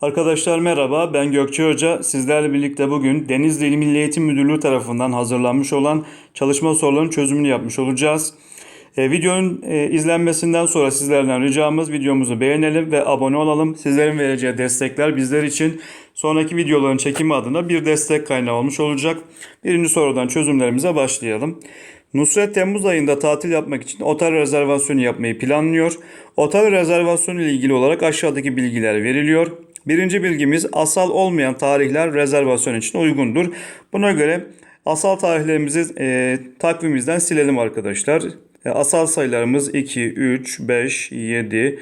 Arkadaşlar merhaba ben Gökçe Hoca. Sizlerle birlikte bugün Denizli İl Milli Eğitim Müdürlüğü tarafından hazırlanmış olan çalışma sorularının çözümünü yapmış olacağız. E, videonun e, izlenmesinden sonra sizlerden ricamız videomuzu beğenelim ve abone olalım. Sizlerin vereceği destekler bizler için sonraki videoların çekimi adına bir destek kaynağı olmuş olacak. Birinci sorudan çözümlerimize başlayalım. Nusret Temmuz ayında tatil yapmak için otel rezervasyonu yapmayı planlıyor. Otel rezervasyonu ile ilgili olarak aşağıdaki bilgiler veriliyor. Birinci bilgimiz asal olmayan tarihler rezervasyon için uygundur. Buna göre asal tarihlerimizi e, takvimimizden silelim arkadaşlar. E, asal sayılarımız 2, 3, 5, 7,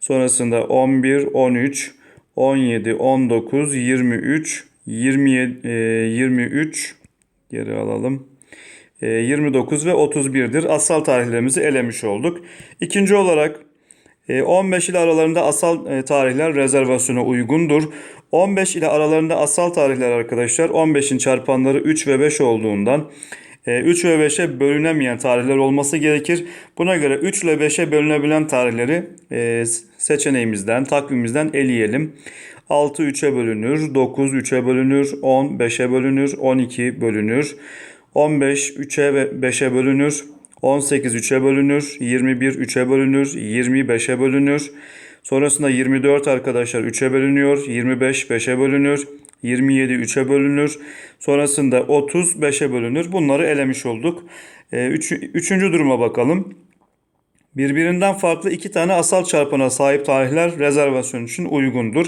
sonrasında 11, 13, 17, 19, 23, 27, e, 23, geri alalım. E, 29 ve 31'dir. Asal tarihlerimizi elemiş olduk. İkinci olarak e, 15 ile aralarında asal e, tarihler rezervasyona uygundur. 15 ile aralarında asal tarihler arkadaşlar 15'in çarpanları 3 ve 5 olduğundan e, 3 ve 5'e bölünemeyen tarihler olması gerekir. Buna göre 3 ile 5'e bölünebilen tarihleri e, seçeneğimizden, takvimimizden eleyelim. 6 3'e bölünür, 9 3'e bölünür, 10 5'e bölünür, 12 bölünür, 15 3'e ve 5'e bölünür, 18 3'e bölünür, 21 3'e bölünür, 20 5'e bölünür. Sonrasında 24 arkadaşlar 3'e bölünüyor, 25 5'e bölünür, 27 3'e bölünür. Sonrasında 30 5'e bölünür. Bunları elemiş olduk. Ee, üç, üçüncü duruma bakalım. Birbirinden farklı iki tane asal çarpana sahip tarihler rezervasyon için uygundur.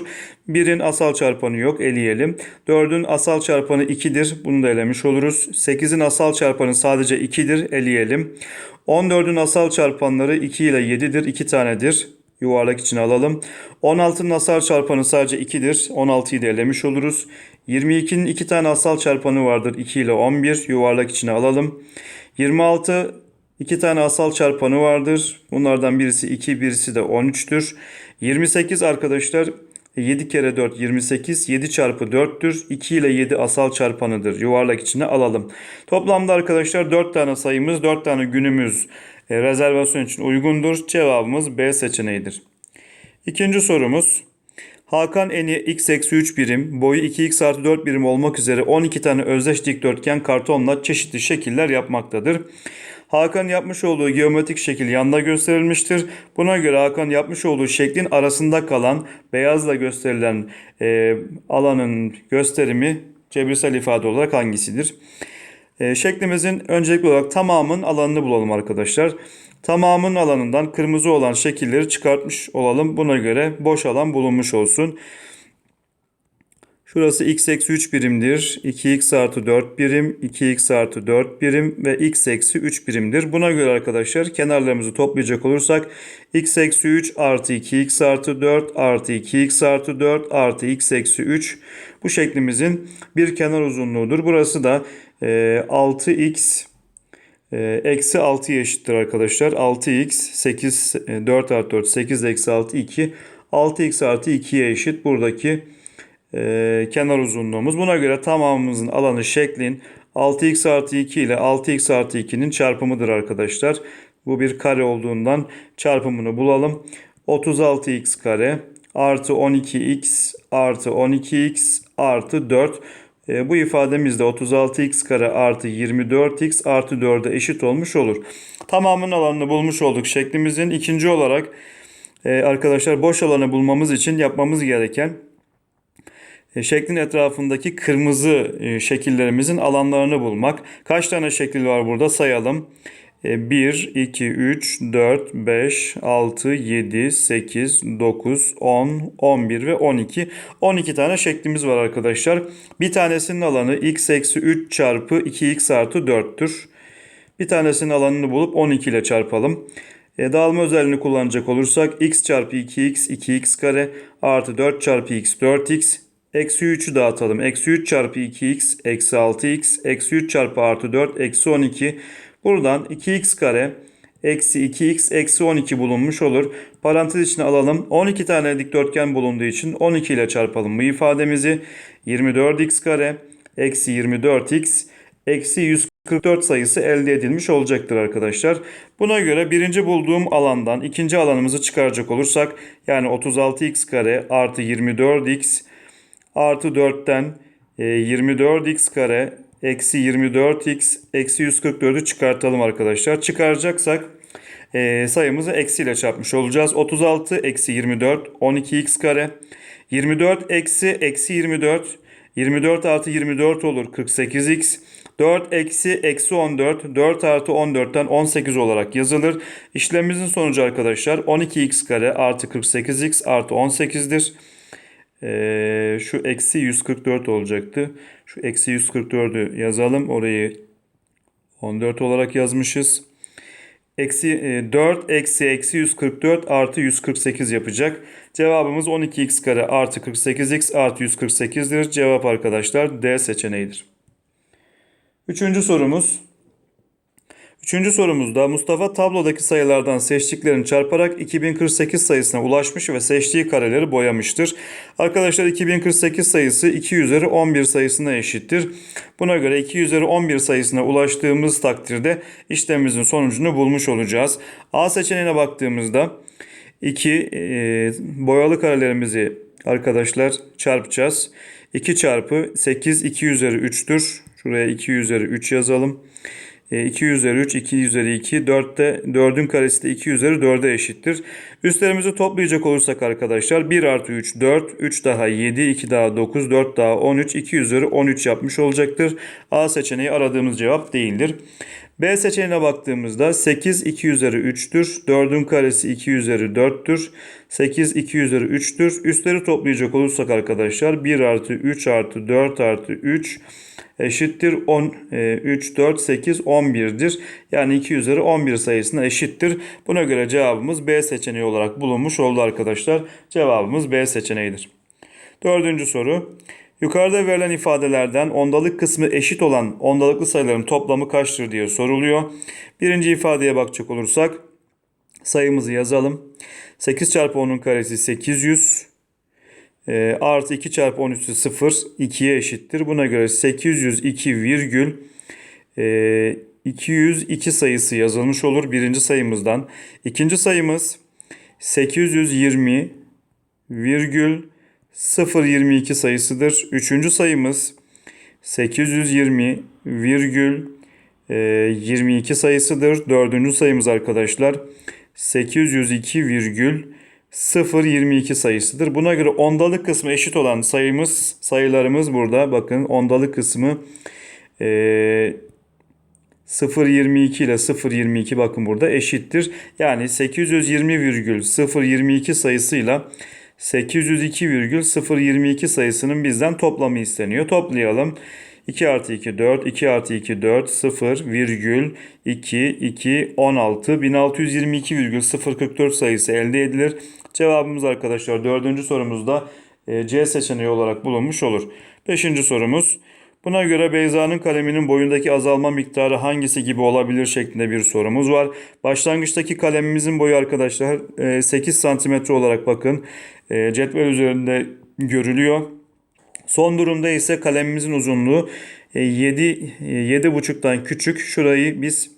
Birin asal çarpanı yok eleyelim. Dördün asal çarpanı 2'dir. Bunu da elemiş oluruz. 8'in asal çarpanı sadece 2'dir. Eleyelim. 14'ün asal çarpanları 2 ile 7'dir. 2 tanedir. Yuvarlak içine alalım. 16'nın asal çarpanı sadece 2'dir. 16'yı da elemiş oluruz. 22'nin 2 tane asal çarpanı vardır. 2 ile 11. Yuvarlak içine alalım. 26 İki tane asal çarpanı vardır. Bunlardan birisi 2, birisi de 13'tür. 28 arkadaşlar 7 kere 4 28. 7 çarpı 4'tür. 2 ile 7 asal çarpanıdır. Yuvarlak içine alalım. Toplamda arkadaşlar 4 tane sayımız, 4 tane günümüz e, rezervasyon için uygundur. Cevabımız B seçeneğidir. İkinci sorumuz. Hakan eni x eksi 3 birim, boyu 2x artı 4 birim olmak üzere 12 tane özdeş dikdörtgen kartonla çeşitli şekiller yapmaktadır. Hakan yapmış olduğu geometrik şekil yanda gösterilmiştir. Buna göre Hakan yapmış olduğu şeklin arasında kalan beyazla gösterilen e, alanın gösterimi cebirsel ifade olarak hangisidir? E, şeklimizin öncelikli olarak tamamın alanını bulalım arkadaşlar. Tamamın alanından kırmızı olan şekilleri çıkartmış olalım. Buna göre boş alan bulunmuş olsun. Şurası x eksi 3 birimdir. 2x artı 4 birim, 2x artı 4 birim ve x eksi 3 birimdir. Buna göre arkadaşlar kenarlarımızı toplayacak olursak x eksi 3 artı 2x artı 4 artı 2x artı 4 artı x eksi 3 bu şeklimizin bir kenar uzunluğudur. Burası da e, 6x e, eksi 6'ya eşittir arkadaşlar. 6x 8 e, 4 artı 4 8 eksi 6 2 6x artı 2'ye eşit buradaki e, kenar uzunluğumuz. Buna göre tamamımızın alanı şeklin 6x artı 2 ile 6x artı 2'nin çarpımıdır arkadaşlar. Bu bir kare olduğundan çarpımını bulalım. 36x kare artı 12x artı 12x artı 4. E, bu ifademiz de 36x kare artı 24x artı 4'e eşit olmuş olur. Tamamının alanını bulmuş olduk şeklimizin. ikinci olarak e, arkadaşlar boş alanı bulmamız için yapmamız gereken e, şeklin etrafındaki kırmızı şekillerimizin alanlarını bulmak. Kaç tane şekil var burada sayalım. 1, 2, 3, 4, 5, 6, 7, 8, 9, 10, 11 ve 12. 12 tane şeklimiz var arkadaşlar. Bir tanesinin alanı x eksi 3 çarpı 2x artı 4'tür. Bir tanesinin alanını bulup 12 ile çarpalım. E, dağılma özelliğini kullanacak olursak x çarpı 2x 2x kare artı 4 çarpı x 4x Eksi 3'ü dağıtalım. Eksi 3 çarpı 2x eksi 6x eksi 3 çarpı artı 4 eksi 12. Buradan 2x kare eksi 2x eksi 12 bulunmuş olur. Parantez içine alalım. 12 tane dikdörtgen bulunduğu için 12 ile çarpalım bu ifademizi. 24x kare eksi 24x eksi 140 44 sayısı elde edilmiş olacaktır arkadaşlar. Buna göre birinci bulduğum alandan ikinci alanımızı çıkaracak olursak yani 36x kare artı 24x artı 4'ten e, 24x kare eksi 24x eksi 144'ü çıkartalım arkadaşlar. Çıkaracaksak e, sayımızı eksiyle çarpmış olacağız. 36 eksi 24 12x kare 24 eksi eksi 24 24 artı 24 olur 48x 4 eksi eksi 14 4 artı 14'ten 18 olarak yazılır. İşlemimizin sonucu arkadaşlar 12x kare artı 48x artı 18'dir. Ee, şu eksi 144 olacaktı. Şu eksi 144'ü yazalım. Orayı 14 olarak yazmışız. Eksi e, 4 eksi eksi 144 artı 148 yapacak. Cevabımız 12x kare artı 48x artı 148'dir. Cevap arkadaşlar D seçeneğidir. Üçüncü sorumuz. Üçüncü sorumuzda Mustafa tablodaki sayılardan seçtiklerini çarparak 2048 sayısına ulaşmış ve seçtiği kareleri boyamıştır. Arkadaşlar 2048 sayısı 2 üzeri 11 sayısına eşittir. Buna göre 2 üzeri 11 sayısına ulaştığımız takdirde işlemimizin sonucunu bulmuş olacağız. A seçeneğine baktığımızda 2 e, boyalı karelerimizi arkadaşlar çarpacağız. 2 çarpı 8 2 üzeri 3'tür. Şuraya 2 üzeri 3 yazalım. 2 üzeri 3, 2 üzeri 2, 4 de 4'ün karesi de 2 üzeri 4'e eşittir. Üstlerimizi toplayacak olursak arkadaşlar 1 artı 3 4, 3 daha 7, 2 daha 9, 4 daha 13, 2 üzeri 13 yapmış olacaktır. A seçeneği aradığımız cevap değildir. B seçeneğine baktığımızda 8 2 üzeri 3'tür. 4'ün karesi 2 üzeri 4'tür. 8 2 üzeri 3'tür. Üstleri toplayacak olursak arkadaşlar 1 artı 3 artı 4 artı 3 eşittir 10, 3, 4, 8, 11'dir. Yani 2 üzeri 11 sayısına eşittir. Buna göre cevabımız B seçeneği olarak bulunmuş oldu arkadaşlar. Cevabımız B seçeneğidir. Dördüncü soru. Yukarıda verilen ifadelerden ondalık kısmı eşit olan ondalıklı sayıların toplamı kaçtır diye soruluyor. Birinci ifadeye bakacak olursak sayımızı yazalım. 8 çarpı 10'un karesi 800 e, artı 2 çarpı 10 üstü 0 2'ye eşittir. Buna göre 802 virgül e, 202 sayısı yazılmış olur birinci sayımızdan. İkinci sayımız 820 virgül 022 sayısıdır. Üçüncü sayımız 820 virgül e, 22 sayısıdır. Dördüncü sayımız arkadaşlar 802 virgül 0.22 sayısıdır. Buna göre ondalık kısmı eşit olan sayımız sayılarımız burada. Bakın ondalık kısmı e, 0.22 ile 0.22 bakın burada eşittir. Yani 820,022 sayısıyla 802,022 sayısının bizden toplamı isteniyor. Toplayalım. 2 artı 2 4, 2 artı 2 4, 0 virgül 2, 2, 16, 1622,044 sayısı elde edilir. Cevabımız arkadaşlar dördüncü sorumuzda e, C seçeneği olarak bulunmuş olur. Beşinci sorumuz. Buna göre Beyza'nın kaleminin boyundaki azalma miktarı hangisi gibi olabilir şeklinde bir sorumuz var. Başlangıçtaki kalemimizin boyu arkadaşlar 8 e, cm olarak bakın e, cetvel üzerinde görülüyor. Son durumda ise kalemimizin uzunluğu 7 7,5'tan küçük. Şurayı biz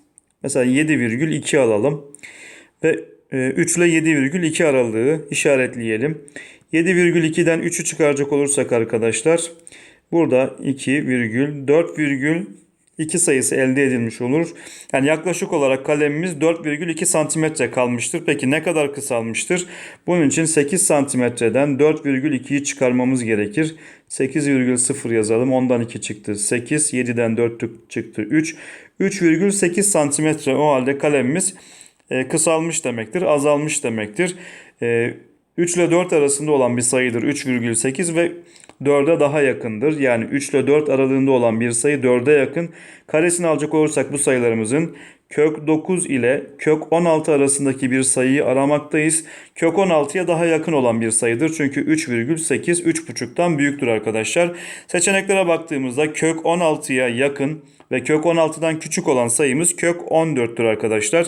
mesela 7,2 alalım. Ve 3 ile 7,2 aralığı işaretleyelim. 7,2'den 3'ü çıkaracak olursak arkadaşlar burada 2,4,2 sayısı elde edilmiş olur. Yani yaklaşık olarak kalemimiz 4,2 santimetre kalmıştır. Peki ne kadar kısalmıştır? Bunun için 8 santimetreden 4,2'yi çıkarmamız gerekir. 8,0 yazalım. Ondan 2 çıktı. 8. 7'den 4 çıktı. 3. 3,8 santimetre o halde kalemimiz e, kısalmış demektir, azalmış demektir. 3 ile 4 arasında olan bir sayıdır 3,8 ve 4'e daha yakındır. Yani 3 ile 4 aralığında olan bir sayı 4'e yakın. Karesini alacak olursak bu sayılarımızın kök 9 ile kök 16 arasındaki bir sayıyı aramaktayız. Kök 16'ya daha yakın olan bir sayıdır. Çünkü 3,8 3,5'tan büyüktür arkadaşlar. Seçeneklere baktığımızda kök 16'ya yakın ve kök 16'dan küçük olan sayımız kök 14'tür arkadaşlar.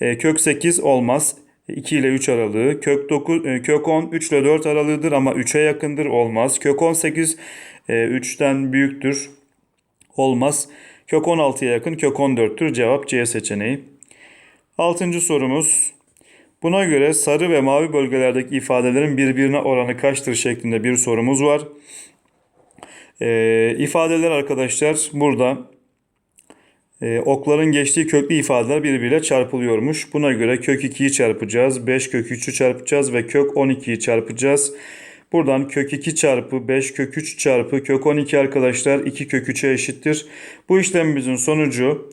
E, kök 8 olmaz. 2 ile 3 aralığı. Kök 9 e, kök 10 3 ile 4 aralığıdır ama 3'e yakındır olmaz. Kök 18 e, 3'ten büyüktür. Olmaz. Kök 16'ya yakın kök 14'tür. Cevap C seçeneği. Altıncı sorumuz. Buna göre sarı ve mavi bölgelerdeki ifadelerin birbirine oranı kaçtır şeklinde bir sorumuz var. Ee, ifadeler arkadaşlar burada e, okların geçtiği köklü ifadeler birbiriyle çarpılıyormuş. Buna göre kök 2'yi çarpacağız, 5 kök 3'ü çarpacağız ve kök 12'yi çarpacağız. Buradan kök 2 çarpı 5 kök 3 çarpı kök 12 arkadaşlar 2 kök 3'e eşittir. Bu işlemimizin sonucu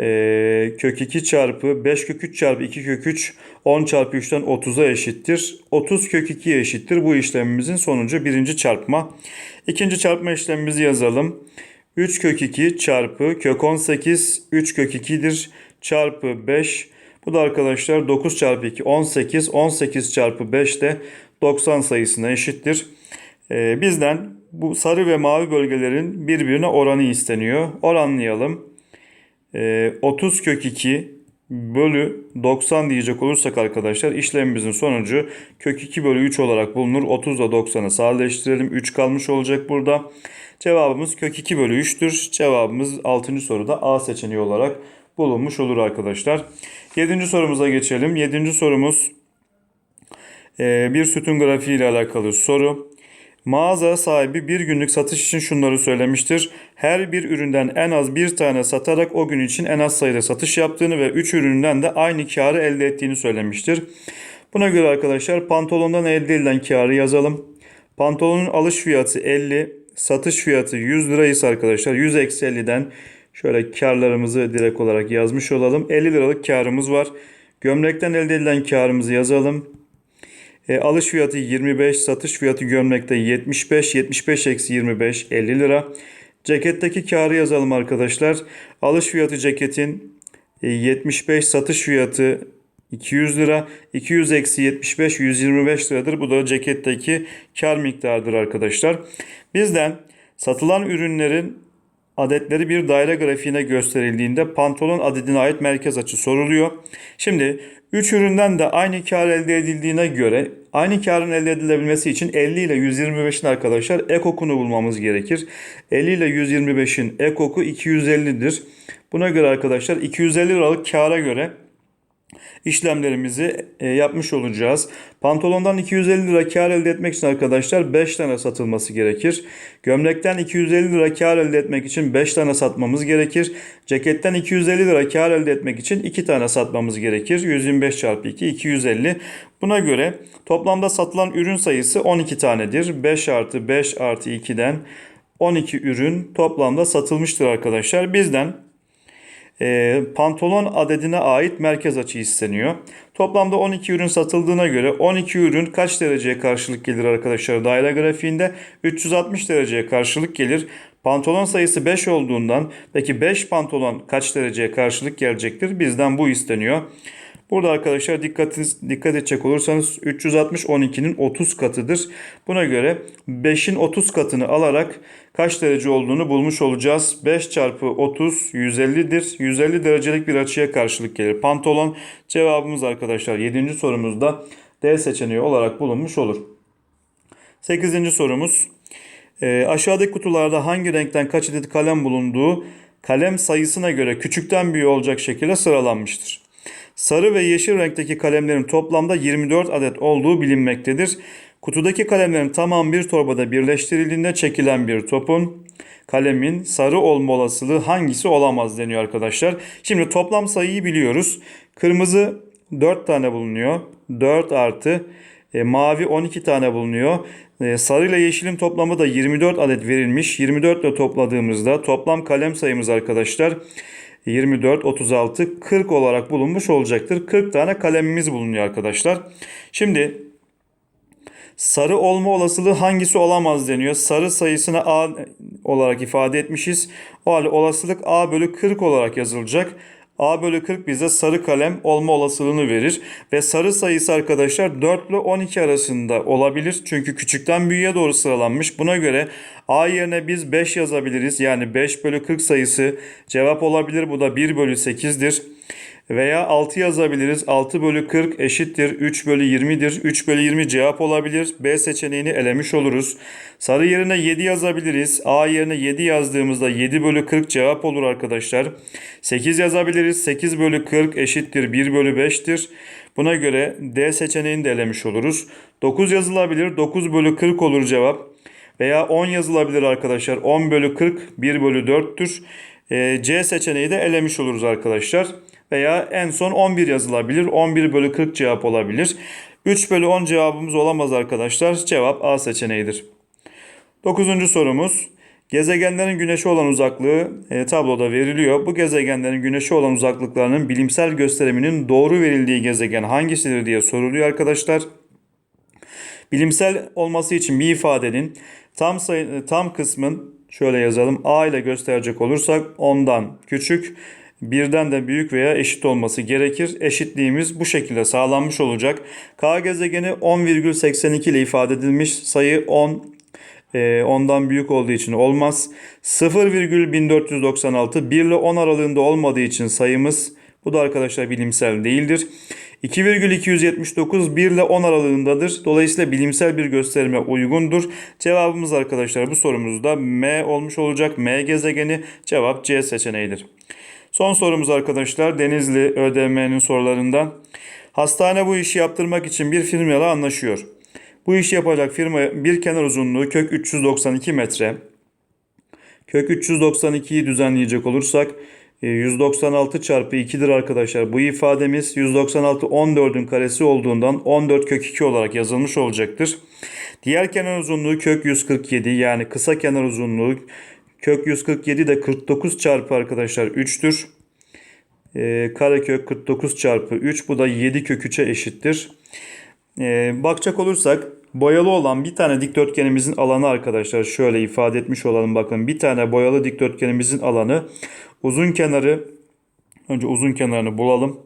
e, kök 2 çarpı 5 kök 3 çarpı 2 kök 3 10 çarpı 3'ten 30'a eşittir. 30 kök 2'ye eşittir. Bu işlemimizin sonucu birinci çarpma. İkinci çarpma işlemimizi yazalım. 3 kök 2 çarpı kök 18 3 kök 2'dir çarpı 5. Bu da arkadaşlar 9 çarpı 2 18 18 çarpı 5 de 90 sayısına eşittir. Ee, bizden bu sarı ve mavi bölgelerin birbirine oranı isteniyor. Oranlayalım. Ee, 30 kök 2 bölü 90 diyecek olursak arkadaşlar işlemimizin sonucu kök 2 bölü 3 olarak bulunur. 30 ile 90'ı sadeleştirelim. 3 kalmış olacak burada. Cevabımız kök 2 bölü 3'tür. Cevabımız 6. soruda A seçeneği olarak bulunmuş olur arkadaşlar. 7. sorumuza geçelim. 7. sorumuz e, bir sütun grafiği ile alakalı soru. Mağaza sahibi bir günlük satış için şunları söylemiştir. Her bir üründen en az bir tane satarak o gün için en az sayıda satış yaptığını ve 3 üründen de aynı karı elde ettiğini söylemiştir. Buna göre arkadaşlar pantolondan elde edilen karı yazalım. Pantolonun alış fiyatı 50, satış fiyatı 100 lira ise arkadaşlar 100 eksi 50'den şöyle karlarımızı direkt olarak yazmış olalım. 50 liralık karımız var. Gömlekten elde edilen karımızı yazalım. E, alış fiyatı 25, satış fiyatı gömlekte 75, 75 eksi 25 50 lira. Ceketteki karı yazalım arkadaşlar. Alış fiyatı ceketin e, 75, satış fiyatı 200 lira. 200 eksi 75 125 liradır. Bu da ceketteki kar miktarıdır arkadaşlar. Bizden satılan ürünlerin adetleri bir daire grafiğine gösterildiğinde pantolon adedine ait merkez açı soruluyor. Şimdi 3 üründen de aynı kar elde edildiğine göre aynı karın elde edilebilmesi için 50 ile 125'in arkadaşlar ekokunu bulmamız gerekir. 50 ile 125'in ekoku 250'dir. Buna göre arkadaşlar 250 liralık kara göre işlemlerimizi e, yapmış olacağız. Pantolondan 250 lira kar elde etmek için arkadaşlar 5 tane satılması gerekir. Gömlekten 250 lira kar elde etmek için 5 tane satmamız gerekir. Ceketten 250 lira kar elde etmek için 2 tane satmamız gerekir. 125 çarpı 2 250. Buna göre toplamda satılan ürün sayısı 12 tanedir. 5 artı 5 artı 2'den 12 ürün toplamda satılmıştır arkadaşlar. Bizden e, pantolon adedine ait merkez açı isteniyor. Toplamda 12 ürün satıldığına göre 12 ürün kaç dereceye karşılık gelir arkadaşlar daire grafiğinde? 360 dereceye karşılık gelir. Pantolon sayısı 5 olduğundan peki 5 pantolon kaç dereceye karşılık gelecektir? Bizden bu isteniyor. Burada arkadaşlar dikkat, dikkat edecek olursanız 360 12'nin 30 katıdır. Buna göre 5'in 30 katını alarak kaç derece olduğunu bulmuş olacağız. 5 çarpı 30 150'dir. 150 derecelik bir açıya karşılık gelir. Pantolon cevabımız arkadaşlar 7. sorumuzda D seçeneği olarak bulunmuş olur. 8. sorumuz. E, aşağıdaki kutularda hangi renkten kaç adet kalem bulunduğu kalem sayısına göre küçükten büyüğe olacak şekilde sıralanmıştır. Sarı ve yeşil renkteki kalemlerin toplamda 24 adet olduğu bilinmektedir. Kutudaki kalemlerin tamam bir torbada birleştirildiğinde çekilen bir topun kalemin sarı olma olasılığı hangisi olamaz deniyor arkadaşlar. Şimdi toplam sayıyı biliyoruz. Kırmızı 4 tane bulunuyor. 4 artı e, mavi 12 tane bulunuyor. E, sarı ile yeşilin toplamı da 24 adet verilmiş. 24 ile topladığımızda toplam kalem sayımız arkadaşlar 24, 36, 40 olarak bulunmuş olacaktır. 40 tane kalemimiz bulunuyor arkadaşlar. Şimdi sarı olma olasılığı hangisi olamaz deniyor. Sarı sayısını A olarak ifade etmişiz. O halde olasılık A bölü 40 olarak yazılacak. A bölü 40 bize sarı kalem olma olasılığını verir. Ve sarı sayısı arkadaşlar 4 ile 12 arasında olabilir. Çünkü küçükten büyüğe doğru sıralanmış. Buna göre A yerine biz 5 yazabiliriz. Yani 5 bölü 40 sayısı cevap olabilir. Bu da 1 bölü 8'dir. Veya 6 yazabiliriz. 6 bölü 40 eşittir 3 bölü 20'dir. 3 bölü 20 cevap olabilir. B seçeneğini elemiş oluruz. Sarı yerine 7 yazabiliriz. A yerine 7 yazdığımızda 7 bölü 40 cevap olur arkadaşlar. 8 yazabiliriz. 8 bölü 40 eşittir 1 bölü 5'tir. Buna göre D seçeneğini de elemiş oluruz. 9 yazılabilir. 9 bölü 40 olur cevap. Veya 10 yazılabilir arkadaşlar. 10 bölü 40 1 bölü 4'tür. Ee, C seçeneği de elemiş oluruz arkadaşlar. Veya en son 11 yazılabilir. 11 bölü 40 cevap olabilir. 3 bölü 10 cevabımız olamaz arkadaşlar. Cevap A seçeneğidir. Dokuzuncu sorumuz. Gezegenlerin güneşe olan uzaklığı e, tabloda veriliyor. Bu gezegenlerin güneşe olan uzaklıklarının bilimsel gösteriminin doğru verildiği gezegen hangisidir diye soruluyor arkadaşlar. Bilimsel olması için bir ifadenin tam sayı, tam kısmın şöyle yazalım a ile gösterecek olursak ondan küçük birden de büyük veya eşit olması gerekir. Eşitliğimiz bu şekilde sağlanmış olacak. K gezegeni 10,82 ile ifade edilmiş. Sayı 10 e, ondan büyük olduğu için olmaz. 0,1496 1 ile 10 aralığında olmadığı için sayımız bu da arkadaşlar bilimsel değildir. 2,279 1 ile 10 aralığındadır. Dolayısıyla bilimsel bir gösterime uygundur. Cevabımız arkadaşlar bu sorumuzda M olmuş olacak. M gezegeni cevap C seçeneğidir. Son sorumuz arkadaşlar Denizli ÖDM'nin sorularından. Hastane bu işi yaptırmak için bir firmayla anlaşıyor. Bu işi yapacak firma bir kenar uzunluğu kök 392 metre. Kök 392'yi düzenleyecek olursak 196 çarpı 2'dir arkadaşlar. Bu ifademiz 196 14'ün karesi olduğundan 14 kök 2 olarak yazılmış olacaktır. Diğer kenar uzunluğu kök 147 yani kısa kenar uzunluğu kök 147 de 49 çarpı arkadaşlar 3'tür. E, karekök 49 çarpı 3 bu da 7 kök 3'e eşittir. E, bakacak olursak boyalı olan bir tane dikdörtgenimizin alanı arkadaşlar şöyle ifade etmiş olalım bakın. Bir tane boyalı dikdörtgenimizin alanı uzun kenarı önce uzun kenarını bulalım.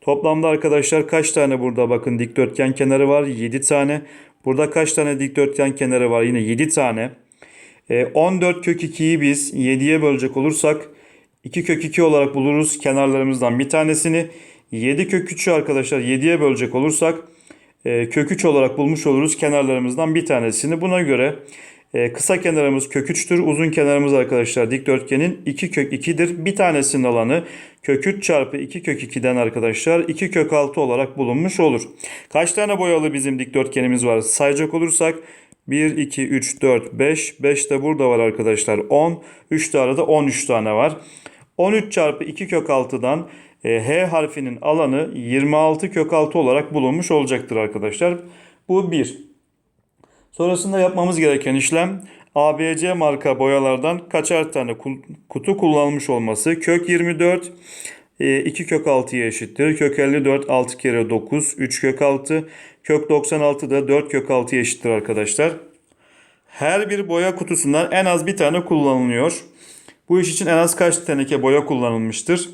Toplamda arkadaşlar kaç tane burada bakın dikdörtgen kenarı var? 7 tane. Burada kaç tane dikdörtgen kenarı var? Yine 7 tane. E, 14 kök 2'yi biz 7'ye bölecek olursak 2 kök 2 olarak buluruz kenarlarımızdan bir tanesini. 7 kök 3'ü arkadaşlar 7'ye bölecek olursak e, kök 3 olarak bulmuş oluruz kenarlarımızdan bir tanesini. Buna göre e, kısa kenarımız kök 3'tür. Uzun kenarımız arkadaşlar dikdörtgenin 2 kök 2'dir. Bir tanesinin alanı kök 3 çarpı 2 kök 2'den arkadaşlar 2 kök 6 olarak bulunmuş olur. Kaç tane boyalı bizim dikdörtgenimiz var sayacak olursak 1, 2, 3, 4, 5. 5 de burada var arkadaşlar 10. 3 de arada 13 tane var. 13 çarpı 2 kök 6'dan e, H harfinin alanı 26 kök 6 olarak bulunmuş olacaktır arkadaşlar. Bu 1. Sonrasında yapmamız gereken işlem ABC marka boyalardan kaçar tane kutu kullanılmış olması. Kök 24 2 kök 6'ya eşittir. Kök 54 6 kere 9 3 kök 6. Kök 96 da 4 kök 6'ya eşittir arkadaşlar. Her bir boya kutusundan en az bir tane kullanılıyor. Bu iş için en az kaç teneke boya kullanılmıştır?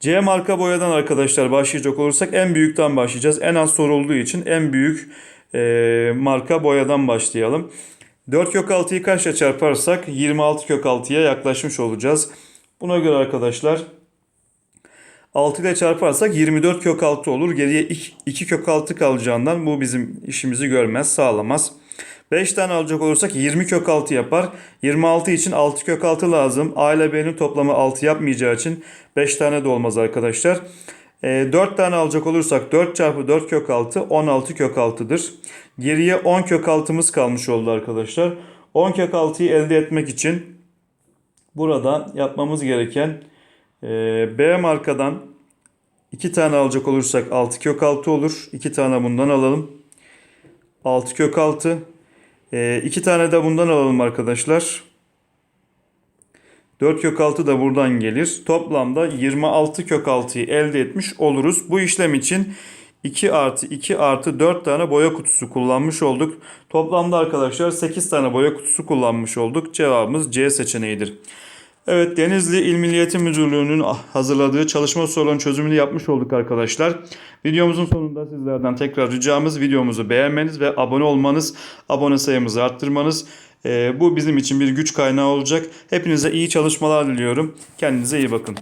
C marka boyadan arkadaşlar başlayacak olursak en büyükten başlayacağız. En az sorulduğu için en büyük e, marka boyadan başlayalım. 4 kök 6'yı kaçla çarparsak 26 kök 6'ya yaklaşmış olacağız. Buna göre arkadaşlar 6 ile çarparsak 24 kök 6 olur. Geriye 2 kök 6 kalacağından bu bizim işimizi görmez, sağlamaz. 5 tane alacak olursak 20 kök 6 yapar. 26 için 6 kök 6 lazım. A ile B'nin toplamı 6 yapmayacağı için 5 tane de olmaz arkadaşlar. E, 4 tane alacak olursak 4 çarpı 4 kök 6 16 kök 6'dır. Geriye 10 kök 6'mız kalmış oldu arkadaşlar. 10 kök 6'yı elde etmek için burada yapmamız gereken e, B markadan 2 tane alacak olursak 6 kök 6 olur. 2 tane bundan alalım. 6 kök 6. 2 tane de bundan alalım arkadaşlar. 4 kök 6 da buradan gelir. Toplamda 26 kök 6'yı elde etmiş oluruz. Bu işlem için 2 artı 2 artı 4 tane boya kutusu kullanmış olduk. Toplamda arkadaşlar 8 tane boya kutusu kullanmış olduk. Cevabımız C seçeneğidir. Evet Denizli İl Milli Eğitim Müdürlüğü'nün hazırladığı çalışma sorularının çözümünü yapmış olduk arkadaşlar. Videomuzun sonunda sizlerden tekrar ricamız videomuzu beğenmeniz ve abone olmanız, abone sayımızı arttırmanız. Ee, bu bizim için bir güç kaynağı olacak. Hepinize iyi çalışmalar diliyorum. Kendinize iyi bakın.